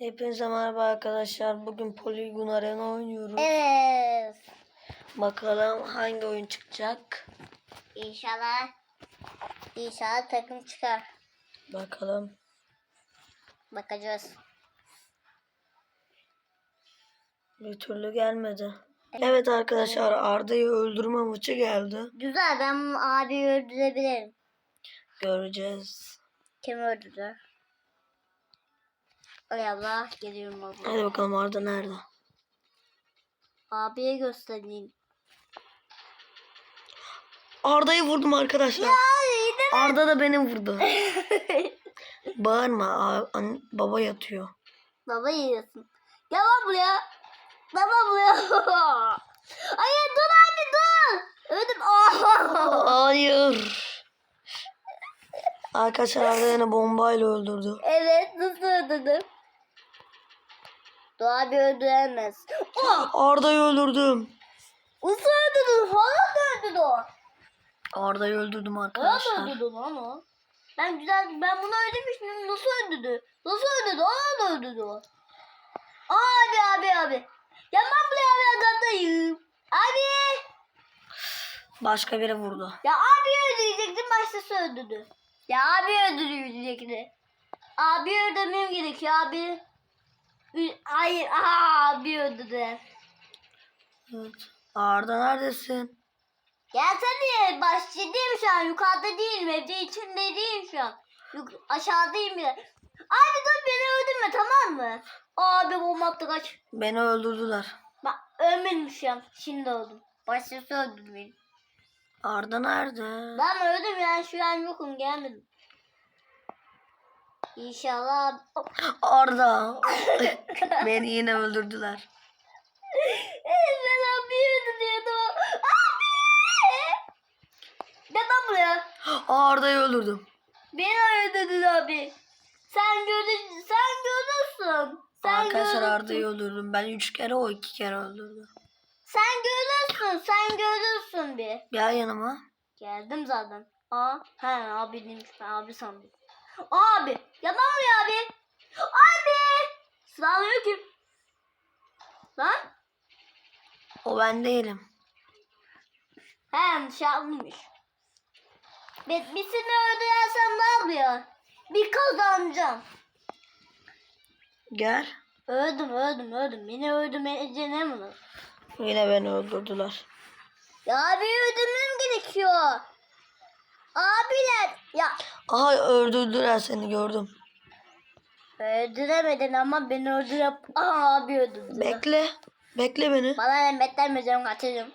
Hepinize merhaba arkadaşlar. Bugün Polygon Arena oynuyoruz. Evet. Bakalım hangi oyun çıkacak. İnşallah İnşallah takım çıkar. Bakalım. Bakacağız. Bir türlü gelmedi. Evet arkadaşlar Arda'yı öldürme maçı geldi. Güzel ben bunu abi öldürebilirim. Göreceğiz. Kim öldürür? Ay Allah geliyorum abla. Hadi bakalım Arda nerede? Abiye göstereyim. Arda'yı vurdum arkadaşlar. De Arda da beni vurdu. Bağırma. an- baba yatıyor. Baba yiyorsun. Gel lan buraya. Baba buraya. Hayır dur abi dur. Öldüm. Aa! Hayır. Arkadaşlar Arda yine bombayla öldürdü. evet nasıl öldürdüm? Dur abi öldüremez. Oh! Arda'yı öldürdüm. Nasıl öldürdün? Hala öldürdü o. Arda'yı öldürdüm Hala arkadaşlar. öldürdü lan o. Ben güzel, ben bunu öldürmüştüm. Nasıl öldürdü? Nasıl öldürdü? Hala öldürdü o. Abi abi abi. Ya ben buraya abi adamdayım. Abi. Başka biri vurdu. Ya abi öldürecektim başkası öldürdü. Ya abi öldürecekti. Abi öldürmem gerekiyor abi. Hayır abi öldürdü. Evet. Arda neredesin? Gelsene bahçedeyim şu an yukarıda değilim evde içinde değilim şu an. Yuk- aşağıdayım bile. Abi dur beni öldürme tamam mı? Abi bomba attı kaç. Beni öldürdüler. Bak ölmedim şu an şimdi öldüm. Başkası beni. Arda nerede? Ben öldüm yani şu an yokum gelmedim. İnşallah Arda. Beni yine öldürdüler. ben abi öldürüyordum. Abi! Gel lan buraya. Arda'yı öldürdüm. Beni öldürdün abi. Sen gördün, sen görürsün. Sen Arkadaşlar görürsün. Arda'yı öldürdüm. Ben üç kere o iki kere öldürdü. Sen görürsün, sen görürsün bir. Gel yanıma. Geldim zaten. Aa, he abi demiş ben abi sandım. Abi, yalan mı ya abi? Abi! Selamünaleyküm. Lan? O ben değilim. He dışarıymış. Bir, birisini öldürersem ne yapıyor? Bir kazanacağım. Gel. Öldüm, öldüm, öldüm. Beni öldürmeyince ne mi? Yine beni öldürdüler. Ya abi öldürmem gerekiyor. Abiler. Ya Aha öldürdüler seni gördüm. öldüremedin ama beni öldürüp Aa, abi öldürdü. Bekle. Bekle beni. Bana ne beklemeyeceğim kaçacağım.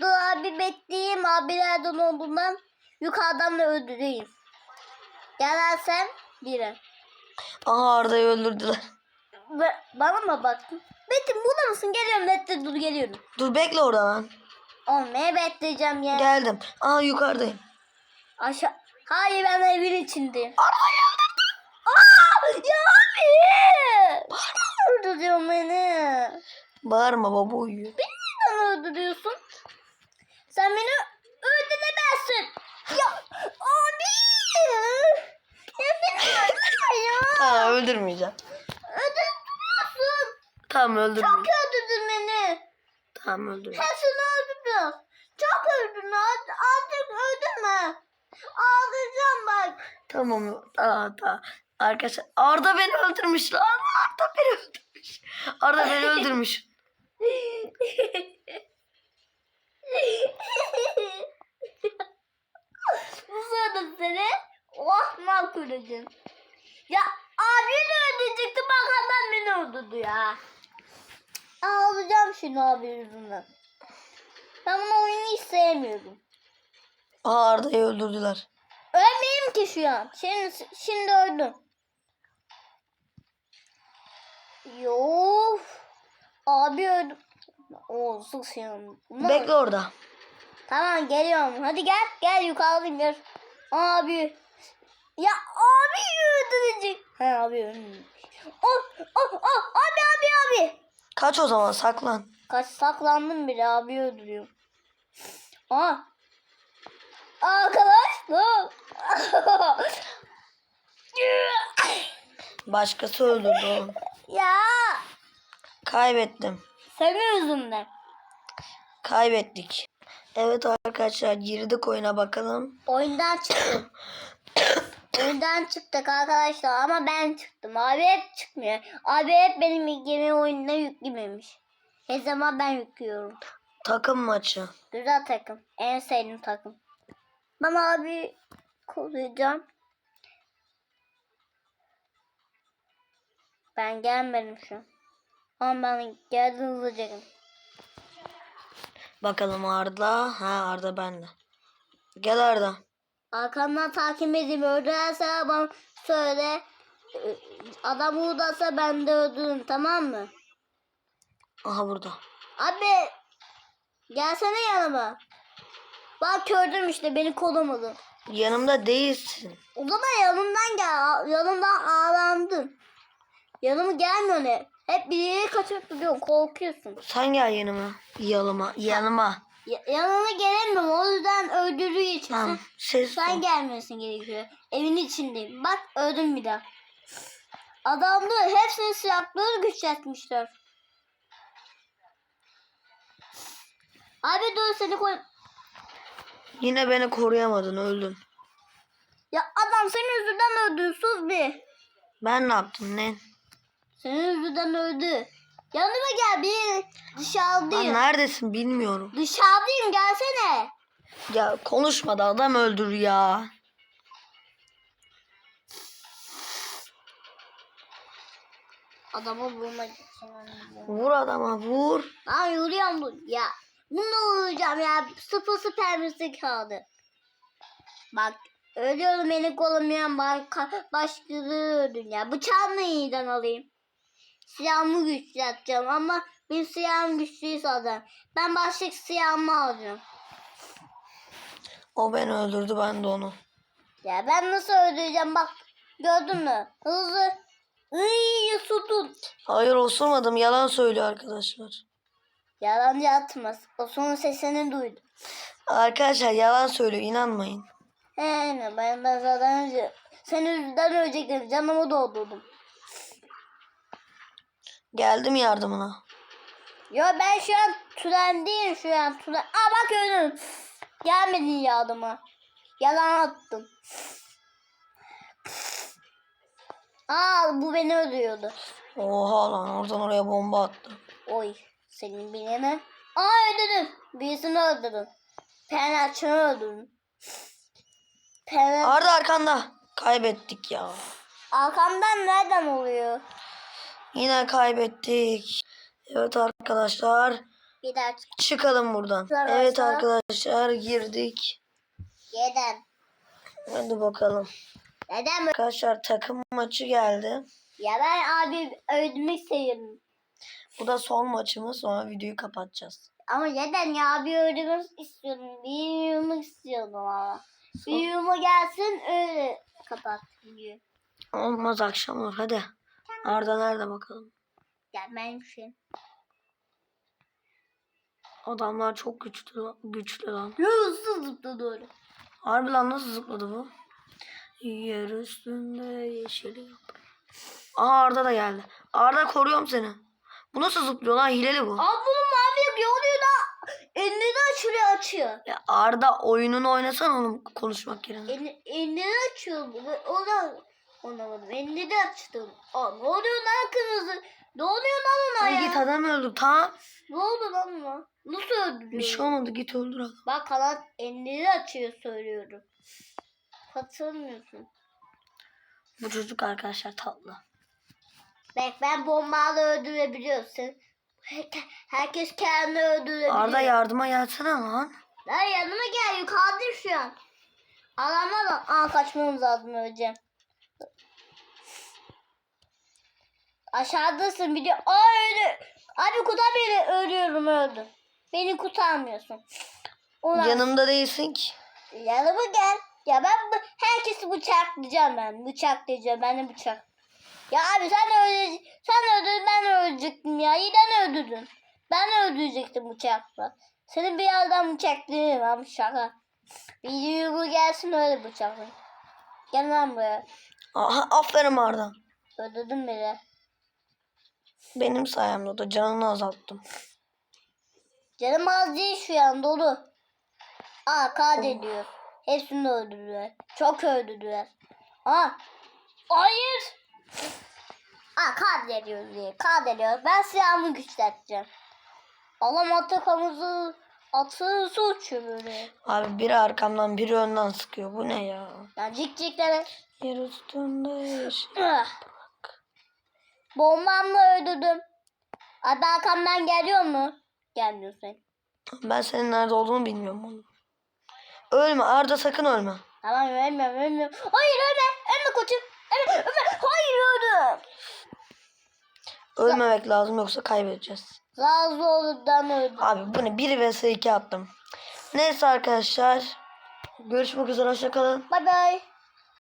Dur abi bekleyeyim abilerden olduğundan yukarıdan da öldüreyim. Gelersen biri. Aha Arda'yı öldürdüler. Ba- Bana mı baktın? Metin burada mısın? Geliyorum Metin dur geliyorum. Dur bekle orada lan. Olmaya bekleyeceğim ya. Geldim. Aha yukarıdayım. Aşağı. Hayır ben evin içindeyim. Aa, ya abi. Öldürüyorsun beni. Bağırma baba uyuyor. Neden öldürüyorsun? Sen beni öldüremezsin. Ya abi. Ya beni öldürme ya. Aa öldürmeyeceğim. Öldürüyorsun. Tamam Çok öldürmeyeceğim. öldürdün beni. Tamam öldürmeyeceğim. Hepsini öldürdün. Çok öldürdün. Artık öldürme. Ağlayacağım bak. Tamam. Aa, tamam. Arkadaşlar Arda beni öldürmüş lan. Arda beni öldürmüş. Arda beni öldürmüş. Bu sırada seni oh makulucun. Ya abi de öldürecekti bak hemen beni öldürdü ya. Ağlayacağım şimdi abi yüzünden. Ben bu oyunu hiç sevmiyorum. Aa, Arda'yı öldürdüler. Ölmeyeyim ki şu an. Şimdi, şimdi öldüm. Yof. Abi öldüm. Oo sıksın. Bekle orada. Tamam geliyorum. Hadi gel. Gel yukarıdayım gel. Abi. Ya abi öldürecek. He abi öldürecek. Oh oh oh abi abi abi. Kaç o zaman saklan. Kaç saklandım bile abi öldürüyor. Aa. Arkadaşlar. Başkası öldürdü oğlum. Ya Kaybettim. senin yüzünden. Kaybettik. Evet arkadaşlar girdik oyuna bakalım. Oyundan çıktım. Oyundan çıktık arkadaşlar ama ben çıktım. Abi hep çıkmıyor. Abi hep benim ilgimi oyununa yüklememiş. Her zaman ben yüklüyorum. Takım maçı. Güzel takım. En sevdiğim takım. Ben abi koruyacağım. Ben gelmedim şu an. Ama ben geldim hızlıca. Bakalım Arda. Ha Arda bende. Gel Arda. Arkamdan takip edeyim. Öldürürse bana söyle. Ee, Adam buradaysa ben de öldürürüm tamam mı? Aha burada. Abi gelsene yanıma. Bak gördüm işte beni kolamadın. Yanımda değilsin. O zaman yanımdan gel. Yanımdan ağlandın. Yanıma gelmiyor ne? Hep bir yere kaçıp duruyorsun. Korkuyorsun. Sen gel yanıma. Yanıma. Yanıma. Ya, yanına gelemiyorum. O yüzden öldürdüğü için. Tamam. Ses Sen gelmiyorsun gerekiyor. Evin içindeyim. Bak öldüm bir daha. Adamlar hepsinin silahları güçletmişler. Abi dur seni koy... Yine beni koruyamadın öldün. Ya adam senin yüzünden öldü. Sus bir. Ben ne yaptım ne? Senin yüzünden öldü. Yanıma gel bir dışarıdayım. Lan neredesin bilmiyorum. Dışarıdayım gelsene. Ya konuşma da adam öldür ya. Adamı vurmak için. Vur adama vur. Lan yürüyorum. Ya bunu vuracağım ya. Sıfır süpermisi kaldı. Bak ölüyorum beni kolamayan öldün ya. Bıçağımı iyiden alayım. Silahımı güçleteceğim ama bir silahım güçlüyse adam. Ben başka silahımı alacağım. O beni öldürdü ben de onu. Ya ben nasıl öldüreceğim bak. Gördün mü? Hızlı. Iy tutun. Hayır osurmadım yalan söylüyor arkadaşlar. Yalancı atmaz. O son sesini duydum. Arkadaşlar yalan söylüyor inanmayın. He ne ben de zaten önce senin yüzünden ölecektim. Canımı doldurdum. Geldim yardımına. Yo ben şu an trendeyim şu an. Tren... Aa bak öldüm. Gelmedin yardıma. Yalan attım. Aa bu beni öldürüyordu. Oha lan oradan oraya bomba attı. Oy senin bilene. Aa öldürdün. Birisini öldürdün. Penaltını öldürdün. Penaltı. Arda arkanda. Kaybettik ya. Arkamdan nereden oluyor? Yine kaybettik. Evet arkadaşlar. Bir daha çık. Çıkalım buradan. Arkadaşlar. Evet arkadaşlar girdik. Neden? Hadi bakalım. Neden? Arkadaşlar takım maçı geldi. Ya ben abi öldürmek seviyorum. Bu da son maçımız sonra videoyu kapatacağız. Ama neden ya abi öldürmek istiyorum. Bir yumruk istiyorum ama. Bir yumruk gelsin öyle kapat videoyu. Olmaz akşam olur hadi. Arda nerede bakalım. Ya ben şey. Adamlar çok güçlü, güçlü lan. Hızlı zıpla doğru. Harbi lan nasıl zıpladı bu? Yer üstünde yeşil yap. Aha Arda da geldi. Arda koruyorum seni. Bu nasıl zıplıyor lan? Hileli bu. Abi bunun mavi yok oluyor da elini açıyor açıyor. Ya Arda oyununu oynasan onu konuşmak yerine. Elini, elini açıyor bu. Ona ona elini de açtım. Aa ne oluyor lan kırmızı? Ne oluyor lan ona Ay ya? git adam öldür tamam. Ne oldu lan ona? Nasıl öldürüyor? Bir şey olmadı git öldür adam. Bak kalan elleri açıyor söylüyorum. Katılmıyorsun. Bu çocuk arkadaşlar tatlı. Bak ben bombalı öldürebiliyorsun. Herke- Herkes kendini öldürebiliyor. Arda yardıma gelsene lan. Lan yanıma gel yukarıdayım şu an. Adamlar da aa kaçmamız lazım öleceğim. Aşağıdasın biliyor. Aa öyle. Abi kurtar beni ölüyorum öldüm. Beni kurtarmıyorsun. Ulan Yanımda değilsin ki. yanıma gel. Ya ben herkesi bıçaklayacağım ben. Bıçaklayacağım. Ben de bıçak. Ya abi sen öyle sen öldürdün ben ölecektim ya. Yine öldürdün. Ben öldürecektim bıçakla. Seni bir yerden bıçaklayayım ama şaka. Bir yürü gelsin öyle bıçakla. Gel lan buraya. Aha, aferin Arda. Öldürdüm biri. Benim sayemde da canını azalttım. Canım az değil şu an dolu. Aa katlediyor. Hepsini öldürdüler. Çok öldürdüler. Aa. Hayır. Aa katlediyor diye. Katlediyor. Ben silahımı güçlendireceğim. Allah'ım atakamızı atığınızı uçuyor böyle. Abi biri arkamdan biri önden sıkıyor. Bu ne ya? Yani cik ciklere. Yer üstünde yeşil. Ah. Bombamla öldürdüm. Abi arkamdan geliyor mu? Gelmiyor sen. Ben senin nerede olduğunu bilmiyorum. Ölme Arda sakın ölme. Tamam ölmüyorum ölmüyorum. Hayır ölme. Ölmemek lazım yoksa kaybedeceğiz. Razolu'dan öldüm. Abi bu ne? 1 vs 2 attım. Neyse arkadaşlar. Görüşmek üzere. Hoşçakalın. Bye bye.